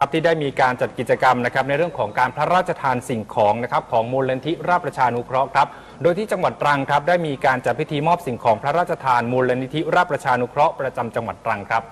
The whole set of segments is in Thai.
ครับที่ได้มีการจัดกิจกรรมนะครับในเรื่องของการพระราชทานสิ่งของนะครับของมูลนิธิราชประชานุเคราะห์ครับโดยที่จังหวัดตรังครับได้มีการจัดพิธีมอบสิ่งของพระราชทานมูลนิธิราชประชานุเคราะห์ประจำจังหวัดตรังครับ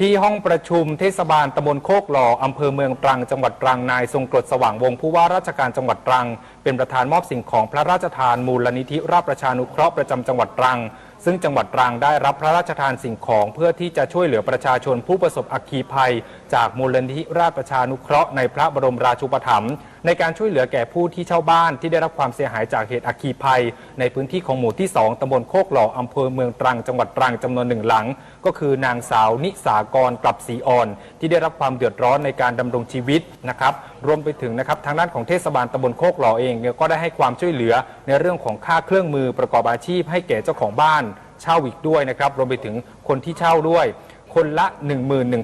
ที่ห้องประชุมเทศบาลตำบลโคกหล่ออำเภอเมืองตรังจังหวัดตรังนายทรงกรดสว่างวงศ์ผู้ว่าราชการจังหวัดตรัง เป็นประธานมอบสิ่งของพระราชทานมูลนิธิราชประชานุเคราะห์ประจำจังหวัดตรัง ซึ่งจังหวัดตรังได้รับพระราชทานสิ่งของเพื่อที่จะช่วยเหลือประชาชนผู้ประสบอัคคีภัย จากมูลนิธิราชประชานุเคราะห์ในพระบรมราชูปถัมภ์ ในการช่วยเหลือแก่ผู้ที่เช่าบ้านที่ได้รับความเสียหายจากเหตุอัคคีภัย ในพื้นที่ของหมู่ที่ 2 ตำบลโคกหล่ออำเภอเมืองตรังจังหวัดตรังจำนวนหนึ่งหลัง ก็คือนางสาวนิสากรกลับศรีอ่อน ที่ได้รับความเดือดร้อนในการดำรงชีวิตนะครับรวมไปถึงนะครับทางด้านของเทศบาลตำบลโคกหล่อเองเนี่ยก็ได้ให้ความช่วยเหลือในเรื่องของค่าเครื่องมือประกอบอาชีพ ให้แก่เจ้าของบ้านเช่าอีกด้วยนะครับรวมไปถึงคนที่เช่าด้วย คนละ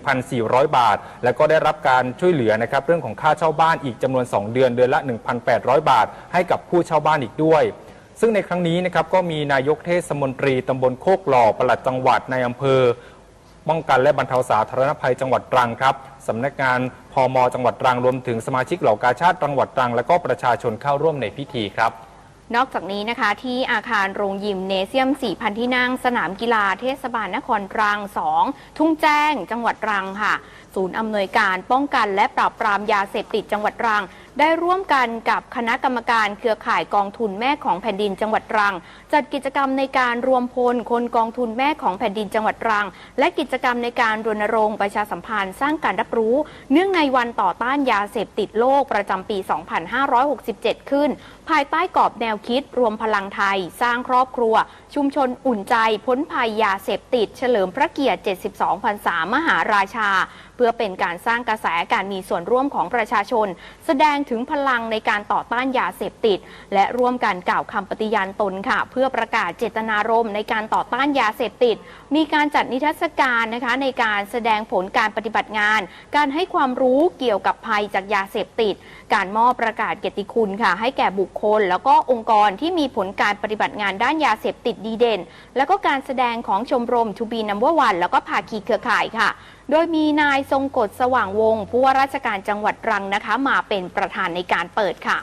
11,400 บาท แล้วก็ได้รับการช่วยเหลือนะครับเรื่องของค่าเช่าบ้านอีกจำนวน 2 เดือนเดือนละ 1,800 บาท ให้กับผู้เช่าบ้านอีกด้วยซึ่งในครั้งนี้นะครับก็มีนายกเทศมนตรีตำบลโคกหล่อปลัดจังหวัดในอำเภอ ป้องกันและบรรเทาสาธารณภัยจังหวัดตรังครับสำนักงานพมจังหวัดตรังรวมถึงสมาชิกเหล่ากาชาติจังหวัดตรัง และก็ประชาชนเข้าร่วมในพิธีครับ นอกจากนี้นะคะที่อาคารโรงยิมเนเซียม 4,000 ที่นั่งสนามกีฬาเทศบาลนครตรัง 2 ทุ่งแจ้ง จังหวัดตรังค่ะศูนย์อำนวยการป้องกันและปราบปรามยาเสพติดจังหวัดตรัง ได้ร่วมกันกับคณะกรรมการเครือข่ายกองทุนแม่ของแผ่นดินจังหวัดตรัง จัดกิจกรรมในการรวมพลคนกองทุนแม่ของแผ่นดินจังหวัดตรัง และกิจกรรมในการรณรงค์ประชาสัมพันธ์สร้างการรับรู้ เนื่องในวันต่อต้านยาเสพติดโลกประจำปี 2567 ขึ้น ภายใต้กรอบแนวคิด รวมพลังไทย สร้างครอบครัว ชุมชนอุ่นใจพ้นภัยยาเสพติด เฉลิมพระเกียรติ 72พรรษามหาราชาพื่อเป็นการสร้างกระแสการมีส่วนร่วมของประชาชน แสดงถึงพลังในการต่อต้านยาเสพติด และร่วมกันกล่าวคำปฏิญาณตนค่ะ เพื่อประกาศเจตนารมณ์ในการต่อต้านยาเสพติด มีการจัดนิทรรศการนะคะในการแสดงผลการปฏิบัติงาน การให้ความรู้เกี่ยวกับภัยจากยาเสพติด การมอบประกาศเกียรติคุณค่ะ ให้แก่บุคคล แล้วก็องค์กรที่มีผลการปฏิบัติงานด้านยาเสพติดดีเด่น แล้วก็การแสดงของชมรมทูบีนัมเบอร์วันแล้วก็ภาคีเครือข่ายค่ะ โดยมีนายทรงกฎสว่างวงศ์ผู้ว่าราชการจังหวัดตรังนะคะ มาเป็นประธานในการเปิดค่ะ